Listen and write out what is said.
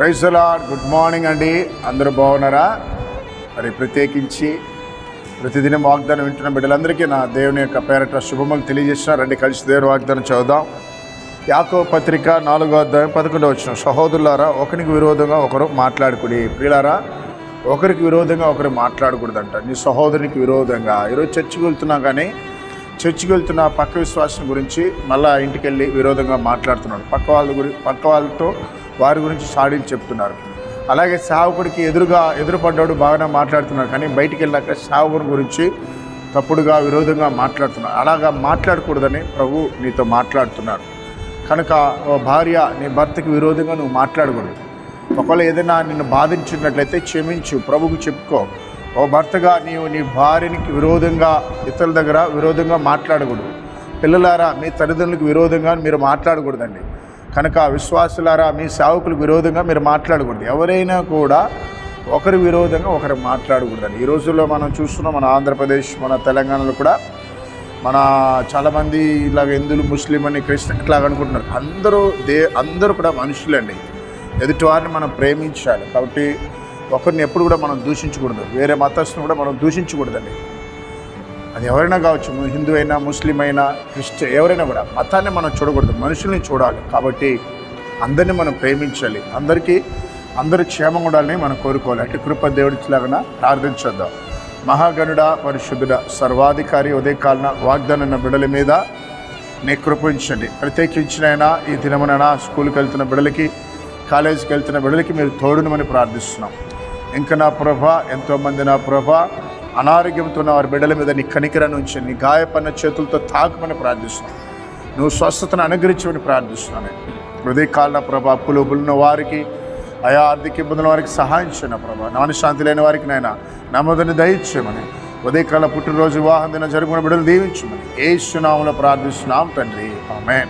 Praise good morning అండి. అందరూ బాగున్నారా? మరి ప్రత్యేకించి ప్రతిదినం వాగ్దానం వింటున్న బిడ్డలందరికీ నా దేవుని యొక్క పేరట శుభములు తెలియజేసిన రండి కలిసి దేవుని వాగ్దానం చదువుదాం. యాకో పత్రిక నాలుగో అధ్యాయం పదకొండవ వచ్చిన సహోదరులారా ఒకరికి విరోధంగా ఒకరు మాట్లాడుకుని ప్రియులారా ఒకరికి విరోధంగా ఒకరు మాట్లాడకూడదంట. నీ సహోదరునికి విరోధంగా. ఈరోజు చర్చికి వెళ్తున్నా కానీ చర్చికి వెళ్తున్న పక్క విశ్వాసం గురించి మళ్ళీ ఇంటికి వెళ్ళి విరోధంగా మాట్లాడుతున్నాడు. పక్క వాళ్ళ గురి పక్క వాళ్ళతో వారి గురించి షాడీలు చెప్తున్నారు. అలాగే సావకుడికి ఎదురుగా ఎదురుపడ్డాడు బాగానే మాట్లాడుతున్నారు కానీ బయటికి వెళ్ళాక సావకుడి గురించి తప్పుడుగా విరోధంగా మాట్లాడుతున్నారు. అలాగా మాట్లాడకూడదని ప్రభు నీతో మాట్లాడుతున్నారు కనుక ఓ భార్య నీ భర్తకి విరోధంగా నువ్వు మాట్లాడకూడదు. ఒకవేళ ఏదైనా నిన్ను బాధించినట్లయితే క్షమించు ప్రభుకు చెప్పుకో. ఓ భర్తగా నీవు నీ భార్యనికి విరోధంగా ఇతరుల దగ్గర విరోధంగా మాట్లాడకూడదు. పిల్లలారా మీ తల్లిదండ్రులకు విరోధంగా మీరు మాట్లాడకూడదండి. కనుక విశ్వాసులారా మీ సేవకులకు విరోధంగా మీరు మాట్లాడకూడదు. ఎవరైనా కూడా ఒకరి విరోధంగా ఒకరు మాట్లాడకూడదని ఈ రోజుల్లో మనం చూస్తున్నాం మన ఆంధ్రప్రదేశ్ మన తెలంగాణలో కూడా మన చాలామంది ఇలాగ హిందువులు ముస్లిం అని క్రిస్టియన్ ఇట్లాగ అనుకుంటున్నారు. అందరూ దే అందరూ కూడా మనుషులండి. ఎదుటివారిని మనం ప్రేమించాలి. కాబట్టి ఒకరిని ఎప్పుడు కూడా మనం దూషించకూడదు. వేరే మతస్థుని కూడా మనం దూషించకూడదండి. అది ఎవరైనా కావచ్చు హిందూ అయినా ముస్లిం అయినా క్రిస్టియన్ ఎవరైనా కూడా మతాన్ని మనం చూడకూడదు మనుషుల్ని చూడాలి. కాబట్టి అందరినీ మనం ప్రేమించాలి. అందరికీ అందరూ క్షేమం ఉండాలని మనం కోరుకోవాలి. అంటే కృప దేవుడిలాగా ప్రార్థించొద్దాం మహాగణుడ పరిశుద్ధుడ సర్వాధికారి ఉదయకాలన వాగ్దాన బిడల మీద నీ కృపించండి. ప్రత్యేకించినైనా ఈ దినమునైనా స్కూల్కి వెళ్తున్న బిడలకి కాలేజీకి వెళ్తున్న బిడలకి మీరు తోడునమని ప్రార్థిస్తున్నాం. ఇంకా నా ప్రభ ఎంతోమంది నా ప్రభ అనారోగ్యంతో ఉన్న వారి బిడ్డల మీద నీ కనికరాన్ని ఉంచి నీ గాయపడిన చేతులతో తాకమని ప్రార్థిస్తున్నాను నువ్వు స్వస్థతను అనుగ్రహించమని ప్రార్థిస్తున్నాను హృదయకాలన ప్రభా అప్పులు ఉన్న వారికి ఆయా ఆర్థిక ఇబ్బందుల వారికి సహాయం చేయను ప్రభా. నానశాంతి లేని వారికి నాయన నమ్మదని దయచేయమని. ఉదయకాల పుట్టినరోజు వివాహం దిన జరుగుకున్న బిడ్డలు దీవించమని. ఏ సునాములో ప్రార్థిస్తున్నాం తండ్రి. ఆమె